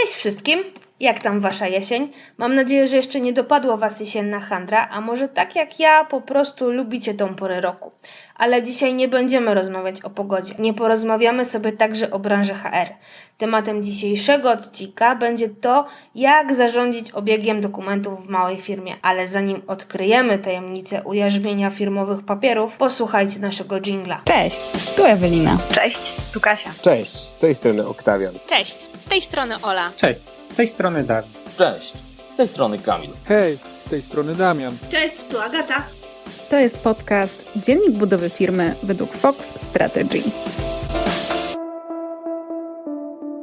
Cześć wszystkim! Jak tam wasza jesień? Mam nadzieję, że jeszcze nie dopadła was jesienna handra, a może tak jak ja, po prostu lubicie tą porę roku. Ale dzisiaj nie będziemy rozmawiać o pogodzie. Nie porozmawiamy sobie także o branży HR. Tematem dzisiejszego odcinka będzie to, jak zarządzić obiegiem dokumentów w małej firmie. Ale zanim odkryjemy tajemnicę ujarzmienia firmowych papierów, posłuchajcie naszego jingla. Cześć, tu Ewelina. Cześć, tu Kasia. Cześć, z tej strony Oktawian. Cześć, z tej strony Ola. Cześć, z tej strony Dawid. Cześć, z tej strony Kamil. Hej, z tej strony Damian. Cześć, tu Agata. To jest podcast Dziennik budowy firmy według Fox Strategy.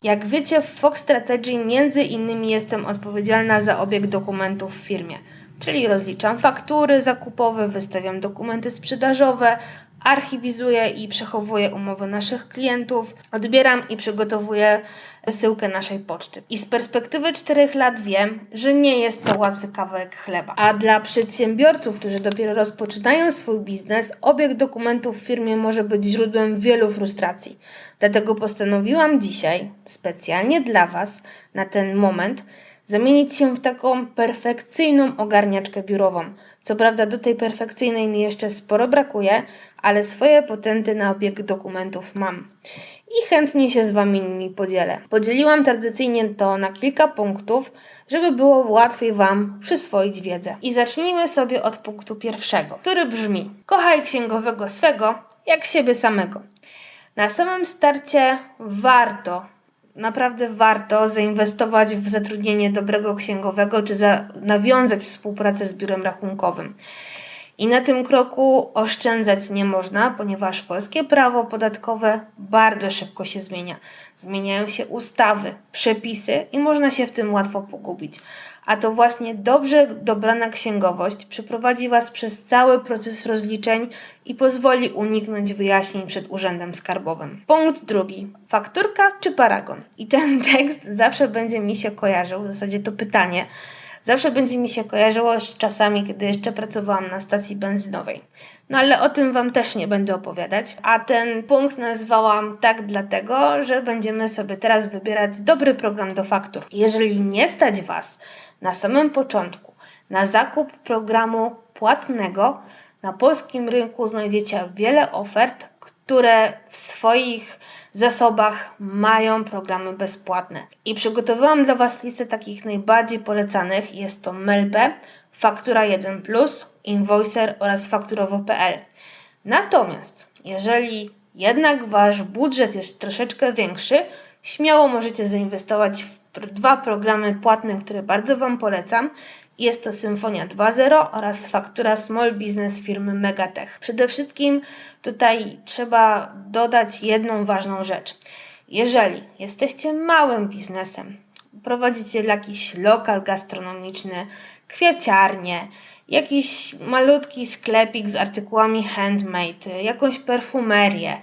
Jak wiecie, w Fox Strategy między innymi jestem odpowiedzialna za obieg dokumentów w firmie, czyli rozliczam faktury zakupowe, wystawiam dokumenty sprzedażowe, archiwizuję i przechowuję umowy naszych klientów, odbieram i przygotowuję wysyłkę naszej poczty. I z perspektywy 4 lat wiem, że nie jest to łatwy kawałek chleba. A dla przedsiębiorców, którzy dopiero rozpoczynają swój biznes, obieg dokumentów w firmie może być źródłem wielu frustracji. Dlatego postanowiłam dzisiaj, specjalnie dla Was, na ten moment, zamienić się w taką perfekcyjną ogarniaczkę biurową. Co prawda do tej perfekcyjnej mi jeszcze sporo brakuje, ale swoje patenty na obieg dokumentów mam. I chętnie się z Wami nimi podzielę. Podzieliłam tradycyjnie to na kilka punktów, żeby było łatwiej Wam przyswoić wiedzę. I zacznijmy sobie od punktu pierwszego, który brzmi: Kochaj księgowego swego jak siebie samego. Na samym starcie warto naprawdę warto zainwestować w zatrudnienie dobrego księgowego czy za, nawiązać współpracę z biurem rachunkowym. I na tym kroku oszczędzać nie można, ponieważ polskie prawo podatkowe bardzo szybko się zmienia. Zmieniają się ustawy, przepisy i można się w tym łatwo pogubić. A to właśnie dobrze dobrana księgowość przeprowadzi Was przez cały proces rozliczeń i pozwoli uniknąć wyjaśnień przed Urzędem Skarbowym. Punkt drugi. Fakturka czy paragon? I ten tekst zawsze będzie mi się kojarzył, w zasadzie to pytanie, zawsze będzie mi się kojarzyło z czasami, kiedy jeszcze pracowałam na stacji benzynowej. No ale o tym Wam też nie będę opowiadać. A ten punkt nazwałam tak dlatego, że będziemy sobie teraz wybierać dobry program do faktur. Jeżeli nie stać Was na samym początku na zakup programu płatnego, na polskim rynku znajdziecie wiele ofert, które w swoich zasobach mają programy bezpłatne. I przygotowałam dla Was listę takich najbardziej polecanych. Jest to Melpe, Faktura 1 Plus, Invoicer oraz Fakturowo.pl. Natomiast jeżeli jednak Wasz budżet jest troszeczkę większy, śmiało możecie zainwestować w dwa programy płatne, które bardzo Wam polecam. Jest to Symfonia 2.0 oraz faktura Small Business firmy Megatech. Przede wszystkim tutaj trzeba dodać jedną ważną rzecz. Jeżeli jesteście małym biznesem, prowadzicie jakiś lokal gastronomiczny, kwiaciarnię, jakiś malutki sklepik z artykułami handmade, jakąś perfumerię,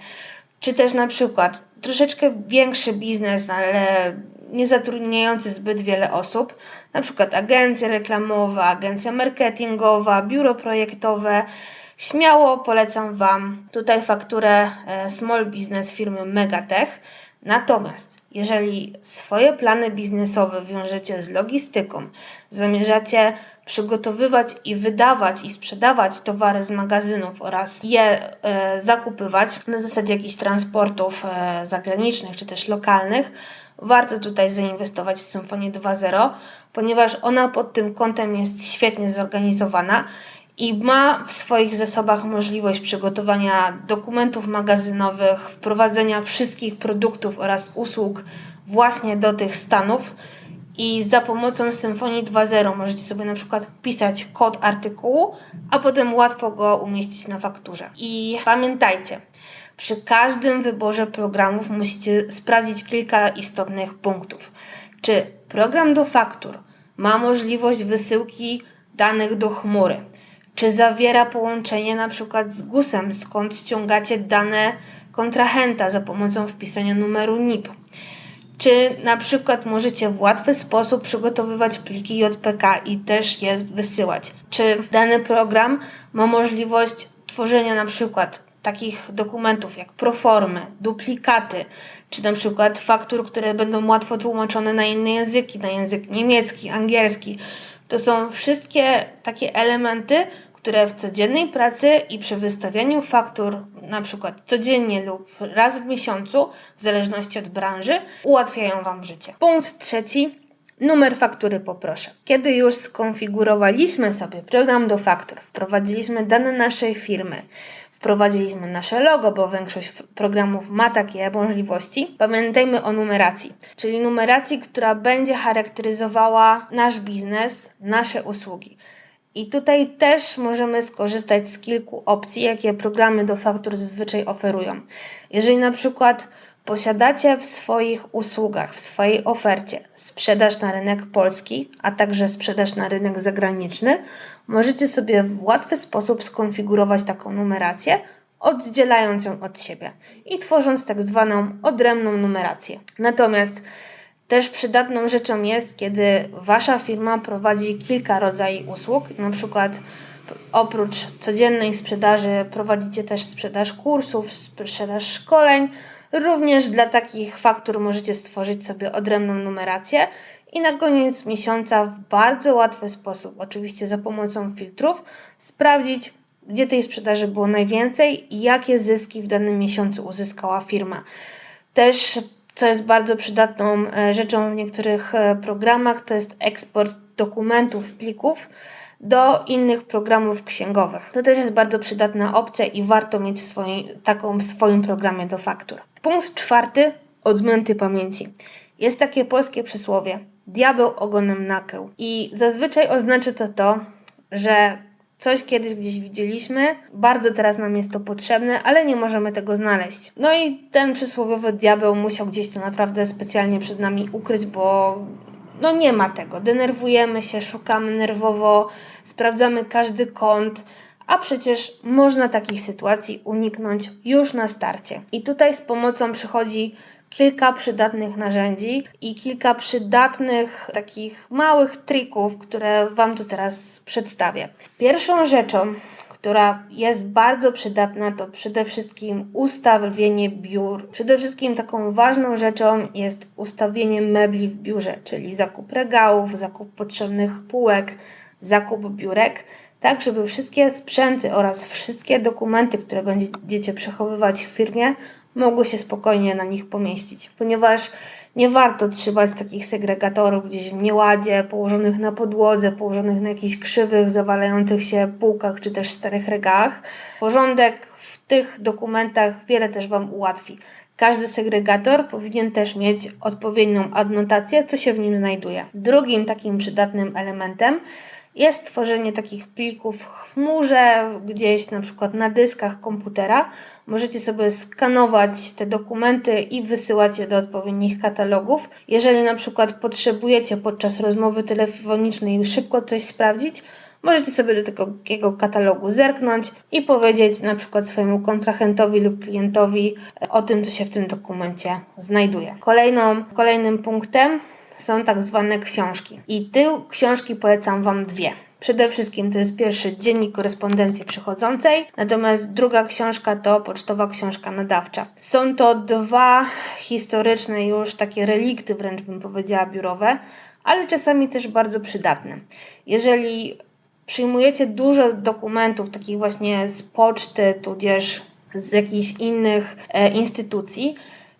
czy też na przykład troszeczkę większy biznes, ale nie zatrudniający zbyt wiele osób, na przykład agencja reklamowa, agencja marketingowa, biuro projektowe. Śmiało polecam Wam tutaj fakturę e, Small Business firmy Megatech. Natomiast jeżeli swoje plany biznesowe wiążecie z logistyką, zamierzacie przygotowywać i wydawać i sprzedawać towary z magazynów oraz je e, zakupywać na zasadzie jakichś transportów e, zagranicznych czy też lokalnych, warto tutaj zainwestować w Symfonię 2.0, ponieważ ona pod tym kątem jest świetnie zorganizowana i ma w swoich zasobach możliwość przygotowania dokumentów magazynowych, wprowadzenia wszystkich produktów oraz usług właśnie do tych stanów. I za pomocą Symfonii 2.0 możecie sobie na przykład wpisać kod artykułu, a potem łatwo go umieścić na fakturze. I pamiętajcie, przy każdym wyborze programów musicie sprawdzić kilka istotnych punktów. Czy program do faktur ma możliwość wysyłki danych do chmury? Czy zawiera połączenie na przykład z GUS-em, skąd ściągacie dane kontrahenta za pomocą wpisania numeru NIP? Czy na przykład możecie w łatwy sposób przygotowywać pliki JPK i też je wysyłać? Czy dany program ma możliwość tworzenia na przykład takich dokumentów jak proformy, duplikaty, czy na przykład faktur, które będą łatwo tłumaczone na inne języki, na język niemiecki, angielski. To są wszystkie takie elementy, które w codziennej pracy i przy wystawianiu faktur, na przykład codziennie lub raz w miesiącu, w zależności od branży, ułatwiają Wam życie. Punkt trzeci. Numer faktury poproszę. Kiedy już skonfigurowaliśmy sobie program do faktur, wprowadziliśmy dane naszej firmy, wprowadziliśmy nasze logo, bo większość programów ma takie możliwości. Pamiętajmy o numeracji, czyli numeracji, która będzie charakteryzowała nasz biznes, nasze usługi. I tutaj też możemy skorzystać z kilku opcji, jakie programy do faktur zazwyczaj oferują. Jeżeli na przykład posiadacie w swoich usługach, w swojej ofercie sprzedaż na rynek polski, a także sprzedaż na rynek zagraniczny, możecie sobie w łatwy sposób skonfigurować taką numerację, oddzielając ją od siebie i tworząc tak zwaną odrębną numerację. Natomiast też przydatną rzeczą jest, kiedy Wasza firma prowadzi kilka rodzajów usług, na przykład oprócz codziennej sprzedaży prowadzicie też sprzedaż kursów, sprzedaż szkoleń. Również dla takich faktur możecie stworzyć sobie odrębną numerację i na koniec miesiąca w bardzo łatwy sposób, oczywiście za pomocą filtrów, sprawdzić, gdzie tej sprzedaży było najwięcej i jakie zyski w danym miesiącu uzyskała firma. Też co jest bardzo przydatną e, rzeczą w niektórych e, programach, to jest eksport dokumentów, plików do innych programów księgowych. To też jest bardzo przydatna opcja i warto mieć swoim, taką w swoim programie do faktur. Punkt czwarty, odmęty pamięci. Jest takie polskie przysłowie, diabeł ogonem nakrył. I zazwyczaj oznacza to to, że coś kiedyś gdzieś widzieliśmy, bardzo teraz nam jest to potrzebne, ale nie możemy tego znaleźć. No i ten przysłowiowy diabeł musiał gdzieś to naprawdę specjalnie przed nami ukryć, bo no nie ma tego. Denerwujemy się, szukamy nerwowo, sprawdzamy każdy kąt, a przecież można takich sytuacji uniknąć już na starcie. I tutaj z pomocą przychodzi kilka przydatnych narzędzi i kilka przydatnych takich małych trików, które Wam tu teraz przedstawię. Pierwszą rzeczą, która jest bardzo przydatna, to przede wszystkim ustawienie biur. Przede wszystkim taką ważną rzeczą jest ustawienie mebli w biurze, czyli zakup regałów, zakup potrzebnych półek, zakup biurek, tak żeby wszystkie sprzęty oraz wszystkie dokumenty, które będziecie przechowywać w firmie, mogły się spokojnie na nich pomieścić, ponieważ nie warto trzymać takich segregatorów gdzieś w nieładzie, położonych na podłodze, położonych na jakichś krzywych, zawalających się półkach czy też starych regałach. Porządek w tych dokumentach wiele też Wam ułatwi. Każdy segregator powinien też mieć odpowiednią adnotację, co się w nim znajduje. Drugim takim przydatnym elementem jest tworzenie takich plików w chmurze, gdzieś na przykład na dyskach komputera. Możecie sobie skanować te dokumenty i wysyłać je do odpowiednich katalogów. Jeżeli na przykład potrzebujecie podczas rozmowy telefonicznej szybko coś sprawdzić, możecie sobie do takiego katalogu zerknąć i powiedzieć na przykład swojemu kontrahentowi lub klientowi o tym, co się w tym dokumencie znajduje. Kolejną, kolejnym punktem są tak zwane książki. I te książki polecam Wam dwie. Przede wszystkim to jest pierwszy dziennik korespondencji przychodzącej, natomiast druga książka to pocztowa książka nadawcza. Są to dwa historyczne już takie relikty, wręcz bym powiedziała, biurowe, ale czasami też bardzo przydatne. Jeżeli przyjmujecie dużo dokumentów, takich właśnie z poczty, tudzież z jakichś innych e, instytucji,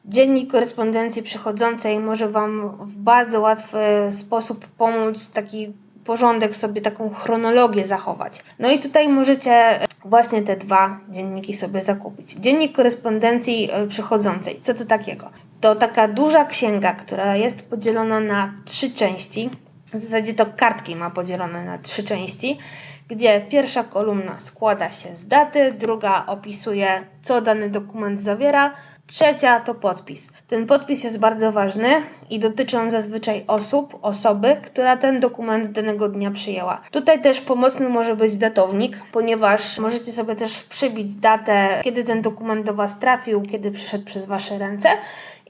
Dziennik korespondencji przychodzącej może Wam w bardzo łatwy sposób pomóc taki porządek sobie, taką chronologię zachować. No i tutaj możecie właśnie te dwa dzienniki sobie zakupić. Dziennik korespondencji e, przychodzącej. Co to takiego? To taka duża księga, która jest podzielona na trzy części. W zasadzie to kartki ma podzielone na trzy części, gdzie pierwsza kolumna składa się z daty, druga opisuje, co dany dokument zawiera, Trzecia to podpis. Ten podpis jest bardzo ważny i dotyczy on zazwyczaj osób, osoby, która ten dokument danego dnia przyjęła. Tutaj też pomocny może być datownik, ponieważ możecie sobie też przybić datę, kiedy ten dokument do Was trafił, kiedy przyszedł przez Wasze ręce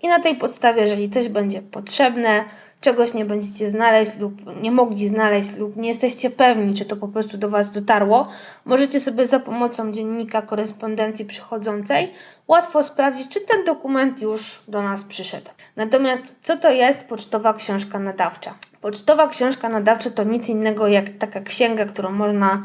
i na tej podstawie, jeżeli coś będzie potrzebne, czegoś nie będziecie znaleźć lub nie mogli znaleźć lub nie jesteście pewni, czy to po prostu do Was dotarło, możecie sobie za pomocą dziennika korespondencji przychodzącej łatwo sprawdzić, czy ten dokument już do nas przyszedł. Natomiast co to jest pocztowa książka nadawcza? Pocztowa książka nadawcza to nic innego jak taka księga, którą można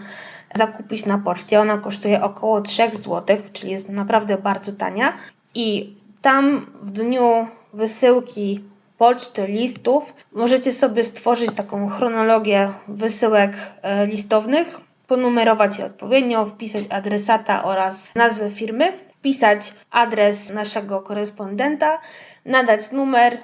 zakupić na poczcie. Ona kosztuje około 3 zł, czyli jest naprawdę bardzo tania. I tam w dniu wysyłki poczty, listów możecie sobie stworzyć taką chronologię wysyłek e, listownych, ponumerować je odpowiednio, wpisać adresata oraz nazwę firmy, wpisać adres naszego korespondenta, nadać numer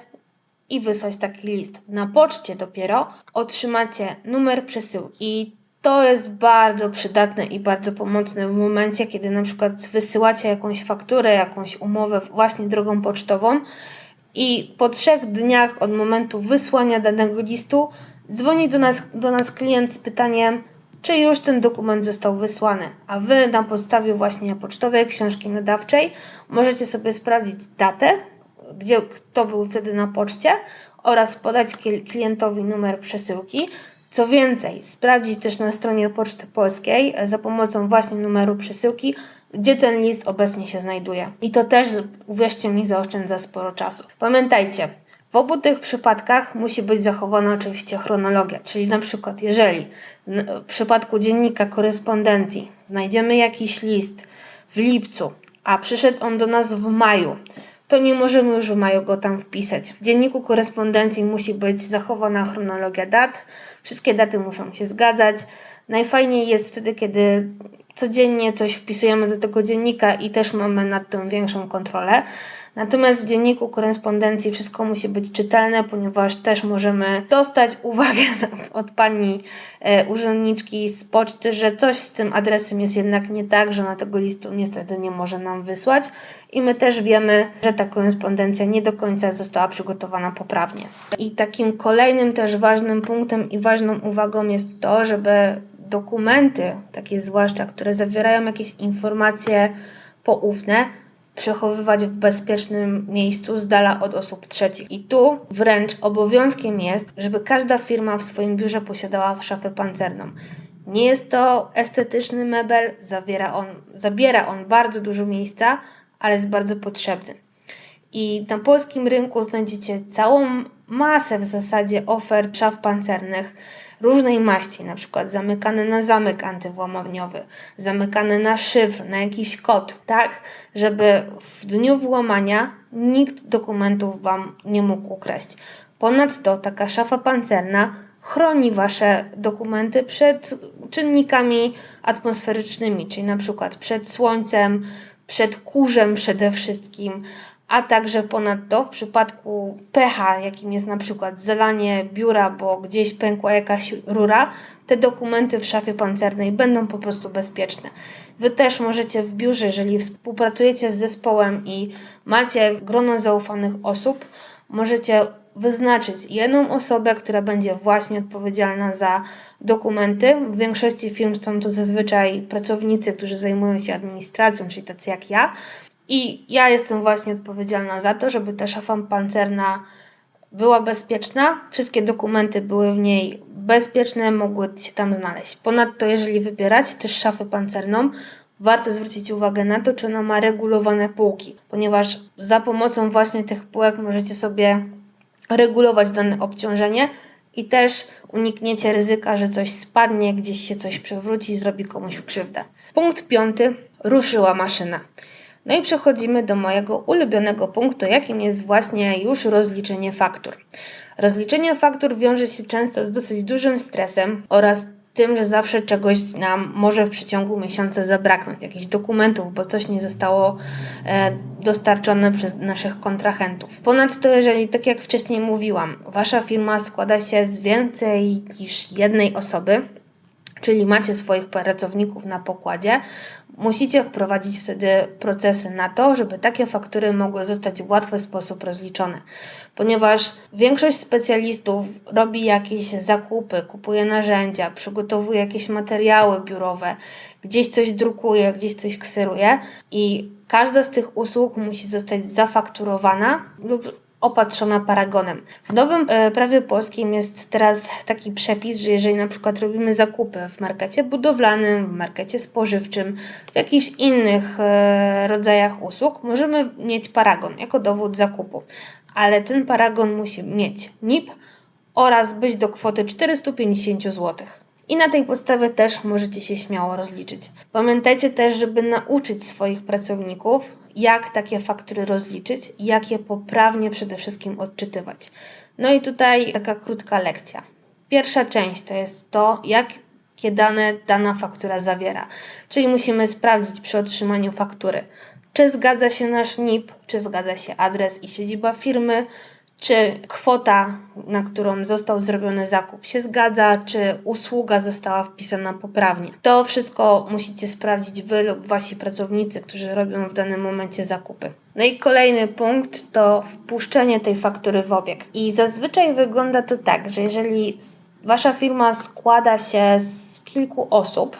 i wysłać taki list. Na poczcie dopiero otrzymacie numer przesyłki. I to jest bardzo przydatne i bardzo pomocne w momencie, kiedy na przykład wysyłacie jakąś fakturę, jakąś umowę właśnie drogą pocztową i po trzech dniach od momentu wysłania danego listu dzwoni do nas, do nas klient z pytaniem, czy już ten dokument został wysłany, a Wy na podstawie właśnie pocztowej książki nadawczej możecie sobie sprawdzić datę, gdzie kto był wtedy na poczcie oraz podać klientowi numer przesyłki. Co więcej, sprawdzić też na stronie Poczty Polskiej za pomocą właśnie numeru przesyłki, gdzie ten list obecnie się znajduje. I to też, uwierzcie mi, zaoszczędza sporo czasu. Pamiętajcie, w obu tych przypadkach musi być zachowana oczywiście chronologia, czyli na przykład jeżeli w przypadku dziennika korespondencji znajdziemy jakiś list w lipcu, a przyszedł on do nas w maju, to nie możemy już w maju go tam wpisać. W dzienniku korespondencji musi być zachowana chronologia dat, wszystkie daty muszą się zgadzać. Najfajniej jest wtedy, kiedy codziennie coś wpisujemy do tego dziennika i też mamy nad tym większą kontrolę. Natomiast w dzienniku korespondencji wszystko musi być czytelne, ponieważ też możemy dostać uwagę od pani e, urzędniczki z poczty, że coś z tym adresem jest jednak nie tak, że na tego listu niestety nie może nam wysłać i my też wiemy, że ta korespondencja nie do końca została przygotowana poprawnie. I takim kolejnym też ważnym punktem i ważną uwagą jest to, żeby dokumenty, takie zwłaszcza, które zawierają jakieś informacje poufne, przechowywać w bezpiecznym miejscu z dala od osób trzecich. I tu wręcz obowiązkiem jest, żeby każda firma w swoim biurze posiadała szafę pancerną. Nie jest to estetyczny mebel, zawiera on, zabiera on bardzo dużo miejsca, ale jest bardzo potrzebny. I na polskim rynku znajdziecie całą masę w zasadzie ofert szaf pancernych różnej maści, na przykład zamykane na zamek antywłamaniowy, zamykane na szyfr, na jakiś kod, tak, żeby w dniu włamania nikt dokumentów Wam nie mógł ukraść. Ponadto taka szafa pancerna chroni Wasze dokumenty przed czynnikami atmosferycznymi, czyli na przykład przed słońcem, przed kurzem przede wszystkim, a także ponadto w przypadku pecha, jakim jest na przykład zalanie biura, bo gdzieś pękła jakaś rura, te dokumenty w szafie pancernej będą po prostu bezpieczne. Wy też możecie w biurze, jeżeli współpracujecie z zespołem i macie grono zaufanych osób, możecie wyznaczyć jedną osobę, która będzie właśnie odpowiedzialna za dokumenty. W większości firm są to zazwyczaj pracownicy, którzy zajmują się administracją, czyli tacy jak ja i ja jestem właśnie odpowiedzialna za to, żeby ta szafa pancerna była bezpieczna, wszystkie dokumenty były w niej bezpieczne, mogły się tam znaleźć. Ponadto, jeżeli wybieracie też szafę pancerną, warto zwrócić uwagę na to, czy ona ma regulowane półki, ponieważ za pomocą właśnie tych półek możecie sobie regulować dane obciążenie i też unikniecie ryzyka, że coś spadnie, gdzieś się coś przewróci i zrobi komuś krzywdę. Punkt piąty. Ruszyła maszyna. No i przechodzimy do mojego ulubionego punktu, jakim jest właśnie już rozliczenie faktur. Rozliczenie faktur wiąże się często z dosyć dużym stresem oraz tym, że zawsze czegoś nam może w przeciągu miesiąca zabraknąć, jakichś dokumentów, bo coś nie zostało e, dostarczone przez naszych kontrahentów. Ponadto, jeżeli, tak jak wcześniej mówiłam, wasza firma składa się z więcej niż jednej osoby, czyli macie swoich pracowników na pokładzie, musicie wprowadzić wtedy procesy na to, żeby takie faktury mogły zostać w łatwy sposób rozliczone. Ponieważ większość specjalistów robi jakieś zakupy, kupuje narzędzia, przygotowuje jakieś materiały biurowe, gdzieś coś drukuje, gdzieś coś kseruje i każda z tych usług musi zostać zafakturowana lub opatrzona paragonem. W nowym e, prawie polskim jest teraz taki przepis, że jeżeli na przykład robimy zakupy w markecie budowlanym, w markecie spożywczym, w jakichś innych e, rodzajach usług, możemy mieć paragon jako dowód zakupu. Ale ten paragon musi mieć NIP oraz być do kwoty 450 zł. I na tej podstawie też możecie się śmiało rozliczyć. Pamiętajcie też, żeby nauczyć swoich pracowników, jak takie faktury rozliczyć jak je poprawnie przede wszystkim odczytywać. No i tutaj taka krótka lekcja. Pierwsza część to jest to, jakie dane dana faktura zawiera. Czyli musimy sprawdzić przy otrzymaniu faktury, czy zgadza się nasz NIP, czy zgadza się adres i siedziba firmy, czy kwota, na którą został zrobiony zakup się zgadza, czy usługa została wpisana poprawnie. To wszystko musicie sprawdzić Wy lub Wasi pracownicy, którzy robią w danym momencie zakupy. No i kolejny punkt to wpuszczenie tej faktury w obieg. I zazwyczaj wygląda to tak, że jeżeli Wasza firma składa się z kilku osób,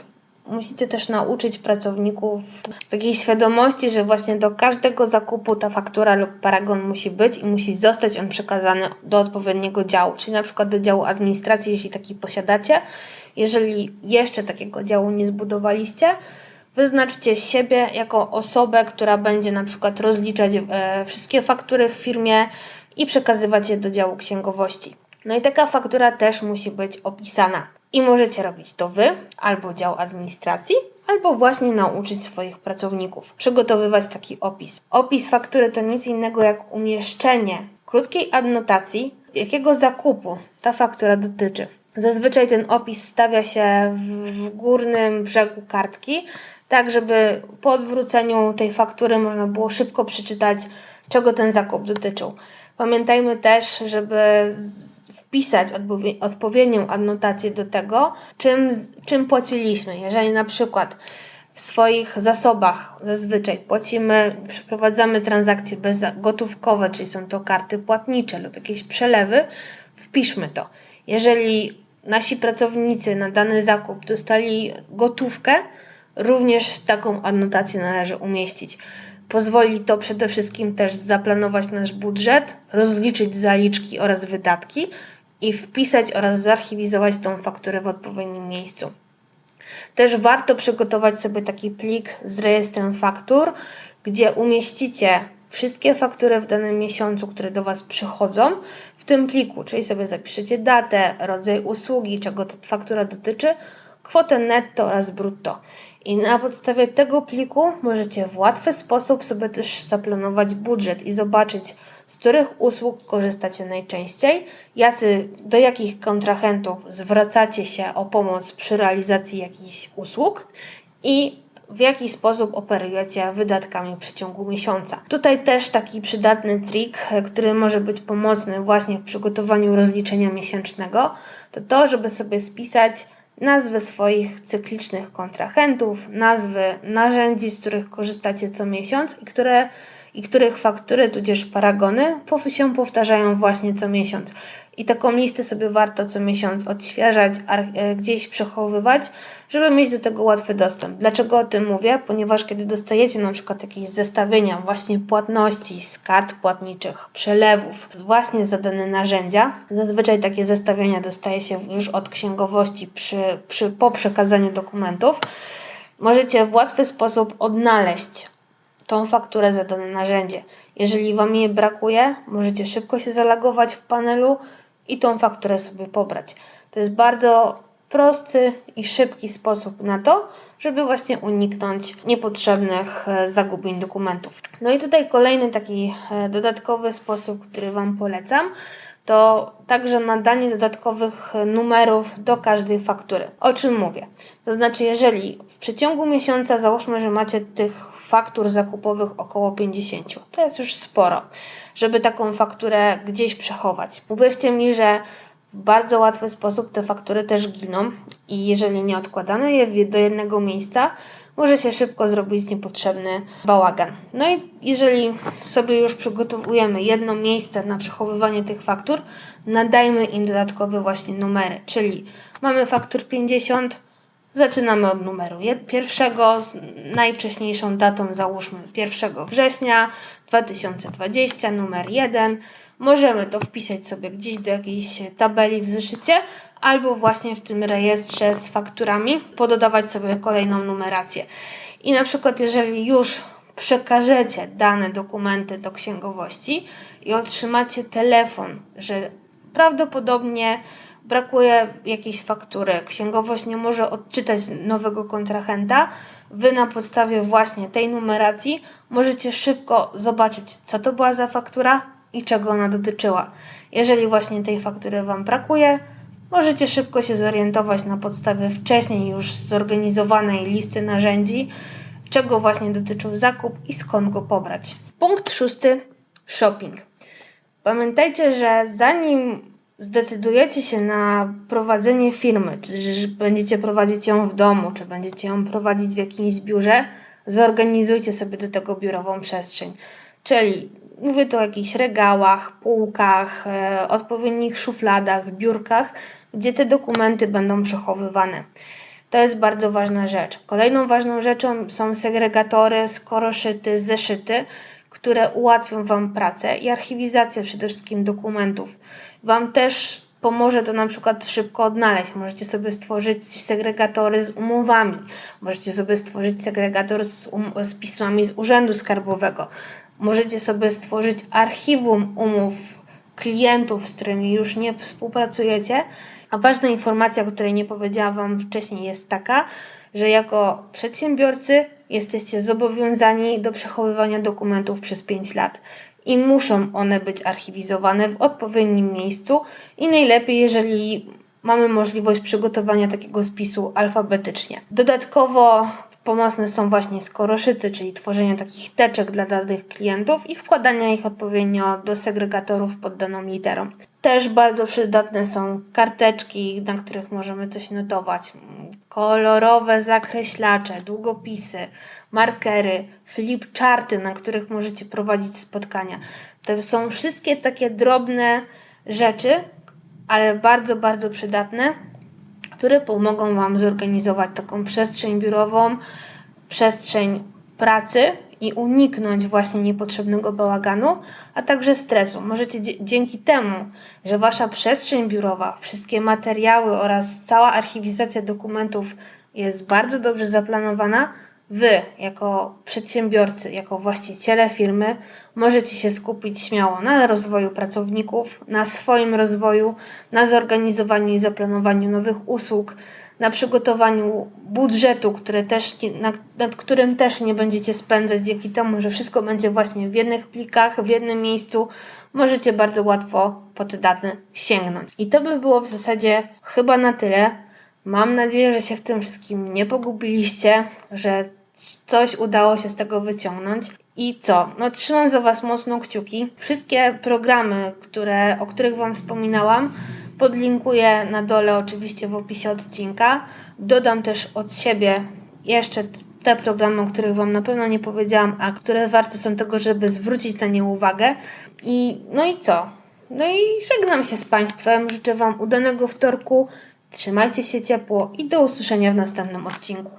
musicie też nauczyć pracowników takiej świadomości, że właśnie do każdego zakupu ta faktura lub paragon musi być i musi zostać on przekazany do odpowiedniego działu, czyli na przykład do działu administracji, jeśli taki posiadacie. Jeżeli jeszcze takiego działu nie zbudowaliście, wyznaczcie siebie jako osobę, która będzie na przykład rozliczać e, wszystkie faktury w firmie i przekazywać je do działu księgowości. No i taka faktura też musi być opisana. I możecie robić to Wy, albo dział administracji, albo właśnie nauczyć swoich pracowników przygotowywać taki opis. Opis faktury to nic innego jak umieszczenie krótkiej adnotacji, jakiego zakupu ta faktura dotyczy. Zazwyczaj ten opis stawia się w górnym brzegu kartki, tak żeby po odwróceniu tej faktury można było szybko przeczytać, czego ten zakup dotyczył. Pamiętajmy też, żeby wpisać odpowiednią adnotację do tego, czym, czym płaciliśmy. Jeżeli na przykład w swoich zasobach zazwyczaj płacimy, przeprowadzamy transakcje bezgotówkowe, czyli są to karty płatnicze lub jakieś przelewy, wpiszmy to. Jeżeli nasi pracownicy na dany zakup dostali gotówkę, również taką adnotację należy umieścić. Pozwoli to przede wszystkim też zaplanować nasz budżet, rozliczyć zaliczki oraz wydatki, i wpisać oraz zarchiwizować tą fakturę w odpowiednim miejscu. Też warto przygotować sobie taki plik z rejestrem faktur, gdzie umieścicie wszystkie faktury w danym miesiącu, które do Was przychodzą w tym pliku, czyli sobie zapiszecie datę, rodzaj usługi, czego ta faktura dotyczy, kwotę netto oraz brutto. I na podstawie tego pliku możecie w łatwy sposób sobie też zaplanować budżet i zobaczyć, z których usług korzystacie najczęściej, jacy, do jakich kontrahentów zwracacie się o pomoc przy realizacji jakichś usług i w jaki sposób operujecie wydatkami w przeciągu miesiąca. Tutaj też taki przydatny trik, który może być pomocny właśnie w przygotowaniu rozliczenia miesięcznego, to to, żeby sobie spisać nazwy swoich cyklicznych kontrahentów, nazwy narzędzi, z których korzystacie co miesiąc i które i których faktury tudzież paragony się powtarzają właśnie co miesiąc. I taką listę sobie warto co miesiąc odświeżać, e, gdzieś przechowywać, żeby mieć do tego łatwy dostęp. Dlaczego o tym mówię? Ponieważ kiedy dostajecie na przykład jakieś zestawienia właśnie płatności z kart płatniczych, przelewów, właśnie za dane narzędzia, zazwyczaj takie zestawienia dostaje się już od księgowości przy, przy, po przekazaniu dokumentów, możecie w łatwy sposób odnaleźć tą fakturę za dane narzędzie. Jeżeli Wam jej brakuje, możecie szybko się zalogować w panelu i tą fakturę sobie pobrać. To jest bardzo prosty i szybki sposób na to, żeby właśnie uniknąć niepotrzebnych e, zagubień dokumentów. No i tutaj kolejny taki e, dodatkowy sposób, który Wam polecam, to także nadanie dodatkowych numerów do każdej faktury. O czym mówię? To znaczy, jeżeli w przeciągu miesiąca załóżmy, że macie tych faktur zakupowych około 50. To jest już sporo, żeby taką fakturę gdzieś przechować. Uwierzcie mi, że w bardzo łatwy sposób te faktury też giną i jeżeli nie odkładamy je do jednego miejsca, może się szybko zrobić niepotrzebny bałagan. No i jeżeli sobie już przygotowujemy jedno miejsce na przechowywanie tych faktur, nadajmy im dodatkowe właśnie numery, czyli mamy faktur 50, Zaczynamy od numeru pierwszego, z najwcześniejszą datą załóżmy 1 września 2020, numer 1. Możemy to wpisać sobie gdzieś do jakiejś tabeli w zeszycie, albo właśnie w tym rejestrze z fakturami pododawać sobie kolejną numerację. I na przykład, jeżeli już przekażecie dane dokumenty do księgowości i otrzymacie telefon, że prawdopodobnie brakuje jakiejś faktury, księgowość nie może odczytać nowego kontrahenta, wy na podstawie właśnie tej numeracji możecie szybko zobaczyć, co to była za faktura i czego ona dotyczyła. Jeżeli właśnie tej faktury Wam brakuje, możecie szybko się zorientować na podstawie wcześniej już zorganizowanej listy narzędzi, czego właśnie dotyczył zakup i skąd go pobrać. Punkt szósty: shopping. Pamiętajcie, że zanim zdecydujecie się na prowadzenie firmy, czy będziecie prowadzić ją w domu, czy będziecie ją prowadzić w jakimś biurze, zorganizujcie sobie do tego biurową przestrzeń. Czyli mówię tu o jakichś regałach, półkach, e, odpowiednich szufladach, biurkach, gdzie te dokumenty będą przechowywane. To jest bardzo ważna rzecz. Kolejną ważną rzeczą są segregatory, skoroszyty, zeszyty, które ułatwią Wam pracę i archiwizację przede wszystkim dokumentów. Wam też pomoże to na przykład szybko odnaleźć. Możecie sobie stworzyć segregatory z umowami, możecie sobie stworzyć segregator z, um- z pismami z Urzędu Skarbowego, możecie sobie stworzyć archiwum umów klientów, z którymi już nie współpracujecie. A ważna informacja, o której nie powiedziałam Wam wcześniej, jest taka, że jako przedsiębiorcy jesteście zobowiązani do przechowywania dokumentów przez 5 lat i muszą one być archiwizowane w odpowiednim miejscu i najlepiej, jeżeli mamy możliwość przygotowania takiego spisu alfabetycznie. Dodatkowo pomocne są właśnie skoroszyty, czyli tworzenie takich teczek dla danych klientów i wkładania ich odpowiednio do segregatorów pod daną literą. Też bardzo przydatne są karteczki, na których możemy coś notować. Kolorowe zakreślacze, długopisy, markery, flipcharty, na których możecie prowadzić spotkania. To są wszystkie takie drobne rzeczy, ale bardzo, bardzo przydatne, które pomogą Wam zorganizować taką przestrzeń biurową, przestrzeń pracy i uniknąć właśnie niepotrzebnego bałaganu, a także stresu. Możecie dzięki temu, że Wasza przestrzeń biurowa, wszystkie materiały oraz cała archiwizacja dokumentów jest bardzo dobrze zaplanowana, Wy, jako przedsiębiorcy, jako właściciele firmy, możecie się skupić śmiało na rozwoju pracowników, na swoim rozwoju, na zorganizowaniu i zaplanowaniu nowych usług, na przygotowaniu budżetu, które też, nad, nad którym też nie będziecie spędzać dzięki temu, że wszystko będzie właśnie w jednych plikach, w jednym miejscu. Możecie bardzo łatwo po te dane sięgnąć. I to by było w zasadzie chyba na tyle. Mam nadzieję, że się w tym wszystkim nie pogubiliście, że coś udało się z tego wyciągnąć. I co? No trzymam za Was mocno kciuki. Wszystkie programy, które, o których Wam wspominałam, podlinkuję na dole oczywiście w opisie odcinka. Dodam też od siebie jeszcze te programy, o których Wam na pewno nie powiedziałam, a które warte są tego, żeby zwrócić na nie uwagę. I no i co? No i żegnam się z Państwem. Życzę Wam udanego wtorku. Trzymajcie się ciepło i do usłyszenia w następnym odcinku.